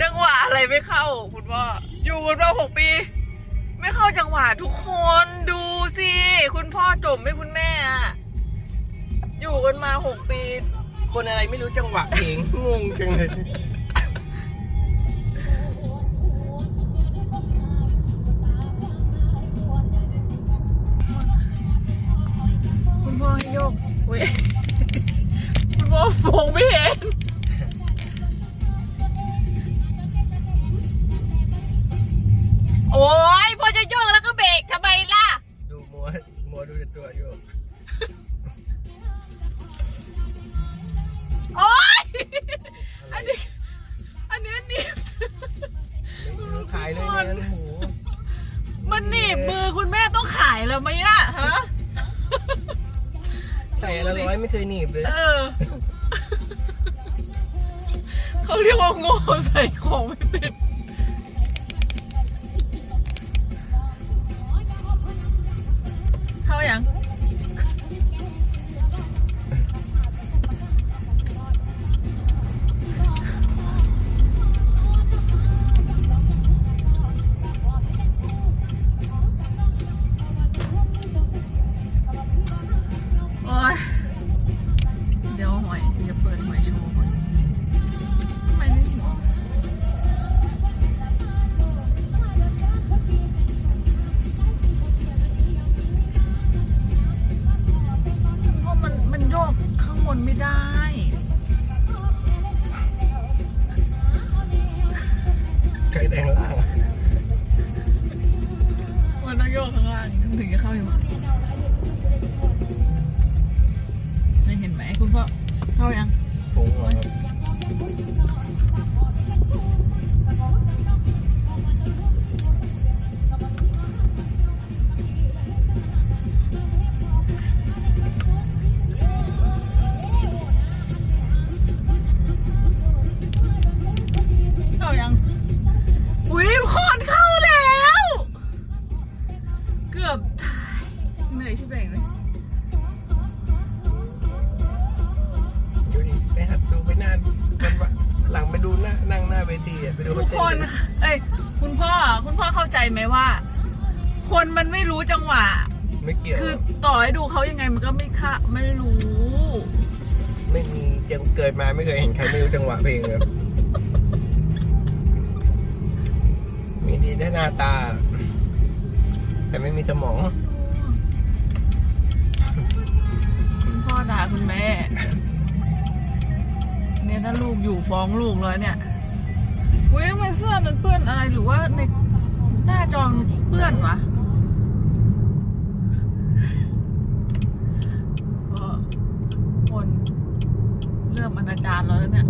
จังหวะอะไรไม่เข้าคุณพ่ออยู่กันมาหกปี ไม่เข้าจังหวะทุกคนดูสิคุณพ่อจมให้คุณแม่อะอยู่กันมาหกปี คนอะไรไม่รู้จังหวะเพลงงงจังเลยคุณพ่อให้โยกเว้ยคุณพ่อมองไม่เห็น ขายเลยนะหมูมันหนีบมือคุณแม่ต้องขายแล้วไหมล่ะฮะ ใส่ละร้อยไม่เคยหนีบเลย เออ เขาเรียกว่าโง่ใส่ของไม่เป็น นไม่ได้ใครแต่งล่างมันต้องโยกข้างล่างถึงจะเข้าอยู่ไม่เห็นไหมคุณพ่อเข้ายังผมหัวครับเข้ นั่งหน้าเวทีอะไปดูทุกเต้คนนค่ะเอ้ยคุณพ่อคุณพ่อเข้าใจไหมว่า คนมันไม่รู้จังหวะ ไม่เกี่ยวคือต่อให้ดูเขายังไงมันก็ไม่ค่ะไม่รู้ ไม่มียังเกิดมาไม่เคยเห็นใครไม่รู้จังหวะเพลงเลยมีดีแค่หน้าตา แต่ไม่มีสมอง คุณพ่อด่าคุณแม่ เนี่ยถ้าลูกอยู่ฟ้องลูกเลยเนี่ย เว้ยทำไมเสื้อนั้นเปื้อนอะไรหรือว่าในหน้าจอมนเปื้อนวะก็คนเริ่มอนาจารแล้วนะเนี่ย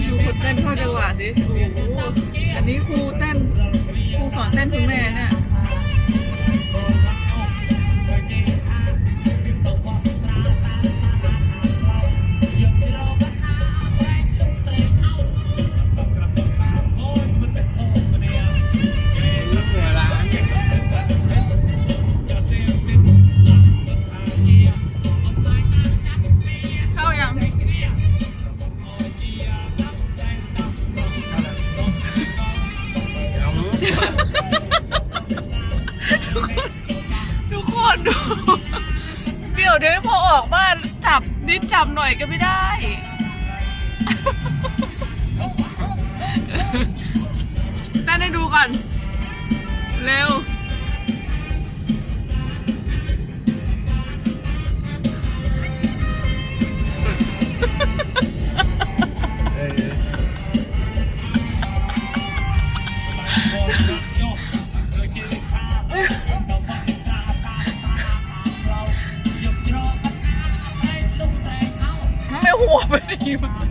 ดูคนเต้นเข้าจังหวะดิโอ้โหอันนี้ครูเต้นครูสอนเต้นคุณแม่เนี่ย ทุกคนทุกคนดูเดี๋ยวเดี๋ยวพอออกบ้านจับนิดจับหน่อยก็ไม่ได้เต้นให้ดูก่อน เร็ว หัวไปดีมาก